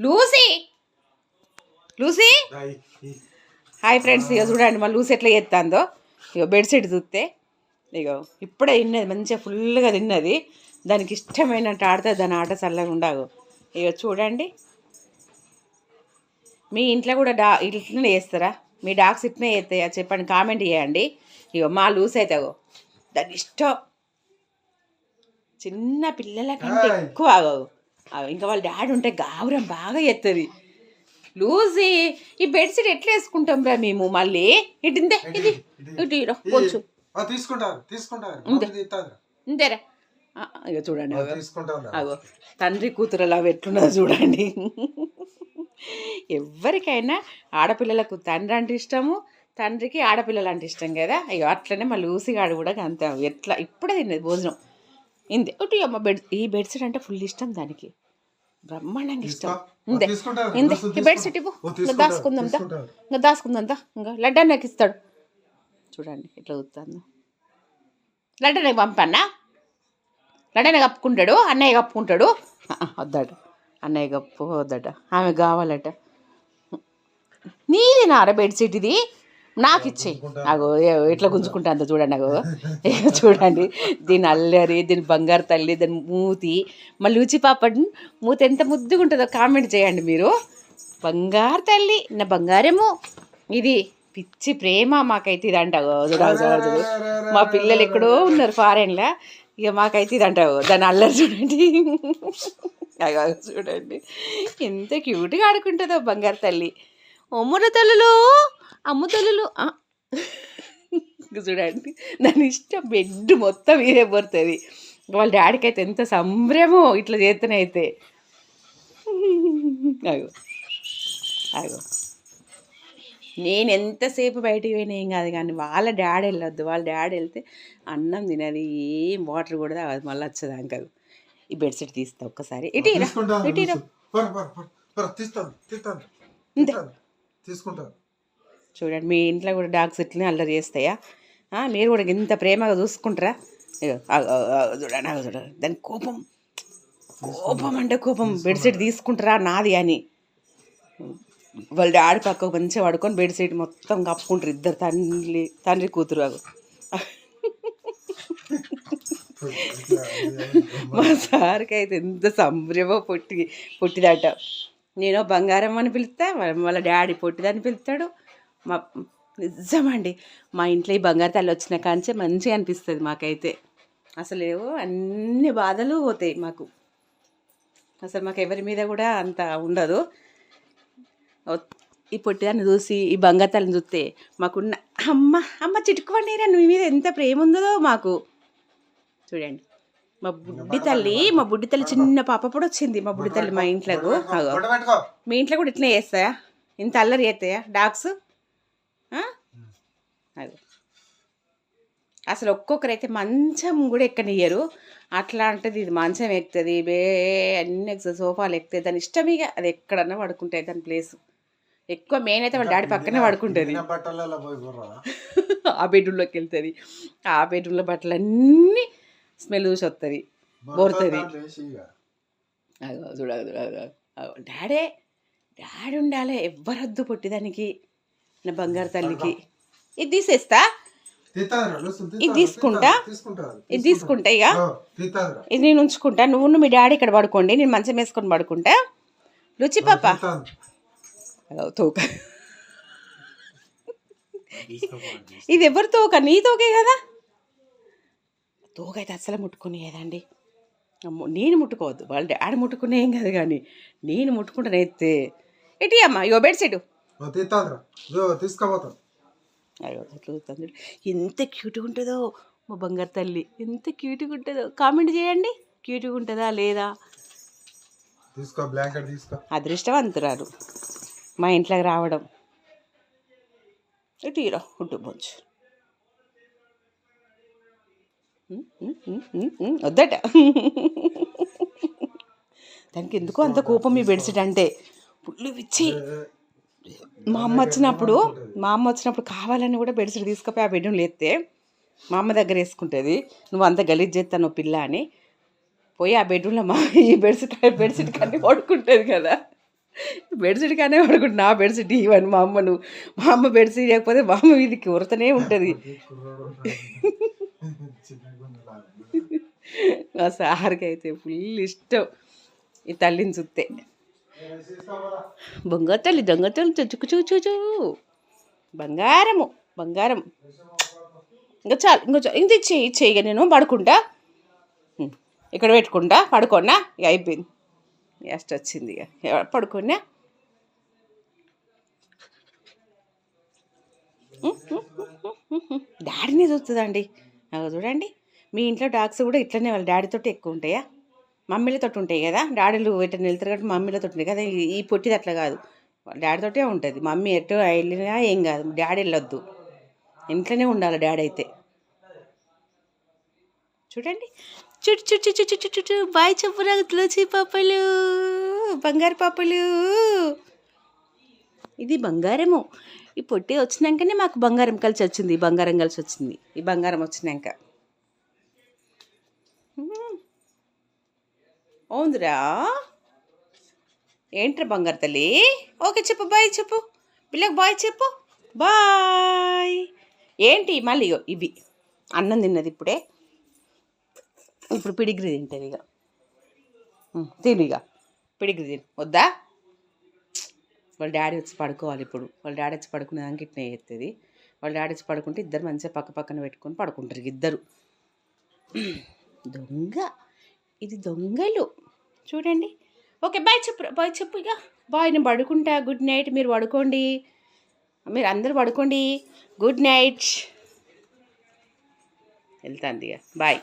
Lucy! Lucy! Hi friends ఇక చూడండి మా లూసీ ఎట్లా చేస్తుందో ఇక బెడ్షీట్ చూస్తే ఇగో ఇప్పుడే తిన్నది మంచిగా ఫుల్గా తిన్నది. దానికి ఇష్టమైనట్టు ఆడితే దాని ఆట చల్లగా ఉండవు ఇక చూడండి. మీ ఇంట్లో కూడా డా ఇట్లనే చేస్తారా? మీ డాగ్స్ ఇట్లనే చేస్తాయా? చెప్పండి కామెంట్ చేయండి. ఇగో మా లూస్ అయితే అగో దాని ఇష్టం. చిన్న పిల్లల కంటే. ఎక్కువ ఆగవు. ఇంకా వాళ్ళ డాడీ ఉంటే గావురం బాగా చేస్తుంది లూజీ ఈ బెడ్షీట్ ఎట్లా వేసుకుంటాం రా మేము? మళ్ళీ ఇటు ఇందే ఇటు కొంచెం తీసుకుంటారు. ఇంతేరా ఇక చూడండి అగో. తండ్రి కూతురు అలా పెట్టున్నది చూడండి. ఎవరికైనా ఆడపిల్లలకు తండ్రి అంటే ఇష్టము తండ్రికి ఆడపిల్లలు అంటే ఇష్టం కదా. అయ్యో అట్లనే మా లూసిగాడు కూడా అంతే ఎట్లా ఇప్పుడే తిన్నది భోజనం. ఇంది ఒకటి అమ్మ బెడ్ ఈ బెడ్షీట్ అంటే ఫుల్ ఇష్టం దానికి. బ్రహ్మాండంగా ఇష్టం. ఇందే. ఇందే. ఈ బెడ్షీట్ ఇవ్వు ఇంకా దాసుకుందాం దా. ఇంకా దాసుకుందాం దా. ఇంకా లడ్డా నాకు ఇస్తాడు. చూడండి ఇట్లా చూస్తాను. లడ్డా నాకు పంపన్నా? లడ్డన కప్పుకుంటాడు అన్నయ్య కప్పుకుంటాడు. వద్దట. అన్నయ్య కప్పు వద్దట. ఆమె కావాలట. నీది నార బెడ్షీట్ ఇది. నాకు ఇచ్చే అగో ఎట్లా గుంజుకుంటా అంత చూడండి అగో చూడండి. దీని అల్లరి దీని బంగారు తల్లి దీని మూతి. మళ్ళీ రుచి పాపడ్ మూతి ఎంత ముద్దుగా ఉంటుందో కామెంట్ చేయండి మీరు. బంగారు తల్లి నా బంగారేమో. ఇది పిచ్చి ప్రేమ మాకైతే ఇది అంటావు చూడు మా పిల్లలు ఎక్కడో ఉన్నారు ఫారెన్లో. ఇక మాకైతే ఇది అంటావు దాని అల్లరి చూడండి. చూడండి. ఎంత క్యూట్గా ఆడుకుంటుందో బంగారు తల్లి. అమ్ముల తల్లులు? అమ్ము తల్లులు చూడండి దాని ఇష్టం బెడ్ మొత్తం ఇదే పడుతుంది వాళ్ళ డాడీకి అయితే ఎంత సంభ్రమో ఇట్లా చేస్తూనే అయితే. అగో అగో నేను ఎంతసేపు బయటికి పోయినా ఏం కాదు కానీ వాళ్ళ డాడీ వెళ్ళొద్దు. వాళ్ళ డాడీ వెళ్తే అన్నం తినది ఏం వాటర్ కూడా తాగదు మళ్ళీ వచ్చేది అంకల్. ఈ బెడ్షీట్ తీస్తా ఒక్కసారి. ఇటు ఇరా, తీసుకుంటారు తీసుకుంటారు. చూడండి మీ ఇంట్లో కూడా డాగ్స్ ఇట్లనే అల్లరి చేస్తాయా? మీరు కూడా ఇంత ప్రేమగా చూసుకుంటారా? చూడండి చూడండి. దాని కోపం కోపం అంటే కోపం. బెడ్షీట్ తీసుకుంటారా? నాది అని. వాళ్ళ డాడీ పక్కకు మంచిగా పడుకొని బెడ్షీట్ మొత్తం కప్పుకుంటారు ఇద్దరు తండ్రి తండ్రి కూతురు మా సార్కి అయితే ఎంత సంభ్రమో పొట్టి పొట్టిదట. నేను బంగారం అని పిలుస్తా వాళ్ళ డాడీ పొట్టిదని పిలుస్తాడు. మా నిజమండి మా ఇంట్లో ఈ బంగారు తల్లి వచ్చిన కాంచే మంచిగా అనిపిస్తుంది మాకైతే. అసలు ఏవో అన్ని బాధలు పోతాయి మాకు. అసలు మాకు ఎవరి మీద కూడా అంత ఉండదు. ఈ పొట్టిదాన్ని చూసి ఈ బంగారు తల్లిని చూస్తే మాకున్న అమ్మ అమ్మ చిటుకుపడిరా నీ మీద ఎంత ప్రేమ ఉందో మాకు. చూడండి. మా బుడ్డి తల్లి మా బుడ్డి తల్లి చిన్న పాప కూడా వచ్చింది మా బుడ్డి తల్లి మా ఇంట్లోకు పెట్టుకో. మీ ఇంట్లో కూడా ఇట్లనే చేస్తాయా? ఇంత అల్లరి చేస్తాయా? డాగ్స్? అదే అసలు ఒక్కొక్కరైతే మంచం కూడా ఎక్కనియ్యరు. అట్లా అంటది ఇది మంచం ఎక్కుతుంది బే అన్ని ఎక్కుతుంది సోఫాలు ఎక్కుతాయి. దాని ఇష్టమిగా అది ఎక్కడన్నా పడుకుంటాయి దాని ప్లేస్. ఎక్కువ మెయిన్ అయితే వాళ్ళ డాడీ పక్కనే పడుకుంటుంది. ఆ బెడ్రూమ్లోకి వెళ్తుంది. ఆ బెడ్రూమ్లో బట్టలు అన్నీ స్మెల్ చూసి వస్తుంది బోరుతుంది. దాంట్లో వేసి ఇక. అగో చూడ డాడే డాడీ ఉండాలి ఎవ్వరొద్దు పొట్టిదానికి నా బంగారు తల్లికి. ఇది తీసేస్తా? ఇది తీసుకుంటా? ఇది తీసుకుంటా. ఇక. ఇది నేను ఉంచుకుంటా. నువ్వు మీ డాడీ ఇక్కడ పడుకోండి నేను మంచం వేసుకొని పడుకుంటా. రుచి పాప? తోక. ఇది ఎవరి తోక? నీ తోకే కదా? తోక అయితే అస్సలు ముట్టుకునేదండి అమ్మో నేను ముట్టుకోవద్దు. వాళ్ళ డాడీ ముట్టుకునే ఏం కాదు కానీ నేను ముట్టుకుంటానైతే ఎటి అమ్మా? ఇగో అయ్యో అట్లా చూస్తుంది చూడు. ఎంత క్యూట్గా ఉంటుందో మా బంగారు తల్లి. ఎంత క్యూట్గా ఉంటుందో. కామెంట్ చేయండి. క్యూట్గా ఉంటుందా లేదా? తీసుకో బ్లాంకెట్ తీసుకో. అదృష్టవంతురాలు మా ఇంట్లోకి రావడం. ఇటు హీరో ఉంటు వద్దట. దానికి ఎందుకో అంత కోపం ఈ బెడ్షీట్ అంటే. పుల్లు విచ్చి. మా అమ్మ వచ్చినప్పుడు మా అమ్మ వచ్చినప్పుడు కావాలని కూడా బెడ్షీట్ తీసుకుపోయి ఆ బెడ్రూమ్ లేస్తే మా అమ్మ దగ్గర వేసుకుంటుంది. నువ్వు అంత గలీజ్ చేస్తాను పిల్ల అని పోయి ఆ బెడ్రూమ్లో మా ఈ బెడ్షీట్ బెడ్షీట్ కానీ పడుకుంటుంది కదా. బెడ్షీట్ కానీ పడుకుంటు నా బెడ్షీట్ ఇవ్వని మా అమ్మను. మా అమ్మ బెడ్షీట్ లేకపోతే మా అమ్మ ఇది ఉరతనే ఉంటుంది. మా సార్కి అయితే ఫుల్ ఇష్టం ఈ తల్లిని చూస్తే. బొంగ తల్లి దొంగ తల్లి చుచ్చు చూచు బంగారము బంగారం. ఇంకా చాలు ఇంకా చాలు. ఇంత ఇచ్చేయి ఇచ్చేయి ఇక నేను పడుకుంటా. ఇక్కడ పెట్టుకుంటా పడుకోనా ఇక అయిపోయింది. ఎస్ట్ వచ్చింది ఇక. ఎవ- పడుకోనా చూస్తుందండి చూడండి. మీ ఇంట్లో డాగ్స్ కూడా ఇట్లనే వాళ్ళ డాడీతోటి ఎక్కువ ఉంటాయా? మమ్మీలతో ఉంటాయి కదా. డాడీలు ఎట్లా వెళ్తారు కాబట్టి మమ్మీలతో ఉంటాయి కదా. ఈ- పొట్టిది అట్లా కాదు. డాడీతోటే ఉంటుంది. మమ్మీ ఎటు వెళ్ళినా ఏం కాదు. డాడీ వెళ్ళొద్దు. ఇంట్లోనే ఉండాలి డాడీ అయితే. చూడండి. చుట్టు చుట్టు చుట్టు చుట్టు చుట్టు బాయ్ చెప్పురా తులసి పాపలు బంగారు పాపలు. ఇది బంగారము. ఈ పొట్టి వచ్చినాకనే మాకు బంగారం కలిసి వచ్చింది ఈ బంగారం కలిసి వచ్చింది. ఈ బంగారం వచ్చినాక. అవుందిరా ఏంట్రా బంగారు తల్లి? ఓకే చెప్పు బాయ్ చెప్పు. పిల్లకి బాయ్ చెప్పు. బాయ్. ఏంటి మళ్ళీ ఇవి? అన్నం తిన్నది ఇప్పుడే. ఇప్పుడు పిడిగ్రీ తింటుంది ఇక తిను ఇక పిడిగ్రీ తిను. వద్దా? వాళ్ళ డాడీ వచ్చి పడుకోవాలి ఇప్పుడు. వాళ్ళ డాడీ వచ్చి పడుకునేదానికి ఇట్నే చేస్తుంది వాళ్ళ డాడీ వచ్చి పడుకుంటే ఇద్దరు మంచిగా పక్క పక్కన పెట్టుకొని పడుకుంటారు ఇద్దరు. దొంగ. ఇది దొంగలు. చూడండి. ఓకే బాయ్ చెప్పు బాయ్ చెప్పు ఇక బాయ్ నేను పడుకుంటా. గుడ్ నైట్ మీరు పడుకోండి. మీరు అందరూ పడుకోండి. Good night. వెళ్తాంది ఇక బాయ్.